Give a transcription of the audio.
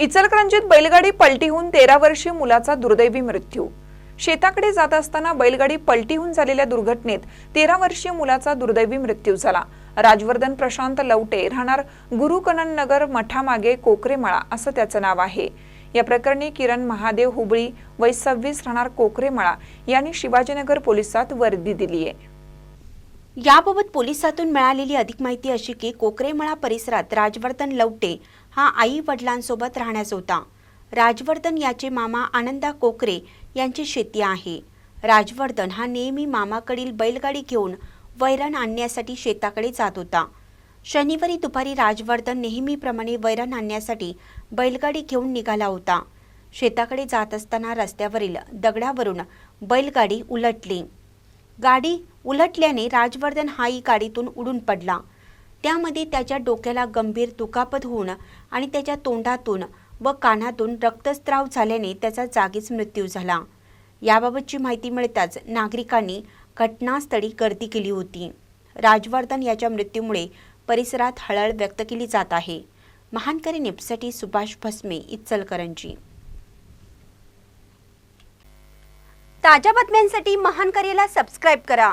इचलकरंजीत बैलगाडी पलटीहून तेरा वर्षीय मुलाचा दुर्दैवी मृत्यू. शेताकडे जात असताना बैलगाडी पलटीहून झालेल्या दुर्घटनेत तेरा वर्षीय मुलाचा दुर्दैवी मृत्यू झाला. राजवर्धन प्रशांत लवटे राहणार गुरुकनन नगर मठामागे कोकरेमळा असं त्याचं नाव आहे. या प्रकरणी किरण महादेव हुबळी वय सव्वीस राहणार कोकरेमळा यांनी शिवाजीनगर पोलिसात वर्दी दिली आहे याबाबत पोलिसातून मिळालेली अधिक माहिती अशी की कोकरेमळा परिसरात राजवर्धन लवटे हा आई वडिलांसोबत राहण्यास होता. राजवर्धन याचे मामा आनंदा कोकरे यांची शेती आहे. राजवर्धन हा नेहमी मामाकडील बैलगाडी घेऊन वैरण आणण्यासाठी शेताकडे जात होता. शनिवारी दुपारी राजवर्धन नेहमीप्रमाणे वैरण आणण्यासाठी बैलगाडी घेऊन निघाला होता. शेताकडे जात असताना रस्त्यावरील दगडावरून बैलगाडी उलटली. गाडी उलटल्याने राजवर्धन हाही गाडीतून उडून पडला. त्यामध्ये त्याच्या डोक्याला गंभीर दुखापत होऊन आणि त्याच्या तोंडातून व कानातून रक्तस्त्राव झाल्याने त्याचा जागीच मृत्यू झाला. याबाबतची माहिती मिळताच नागरिकांनी घटनास्थळी गर्दी केली होती. राजवर्धन याच्या मृत्यूमुळे परिसरात हळहळ व्यक्त केली जात आहे. महानकरी निपसाठी सुभाष भस्मे इचलकरंजी. ताज्या बातम्यांसाठी महानकरीला सबस्क्राईब करा.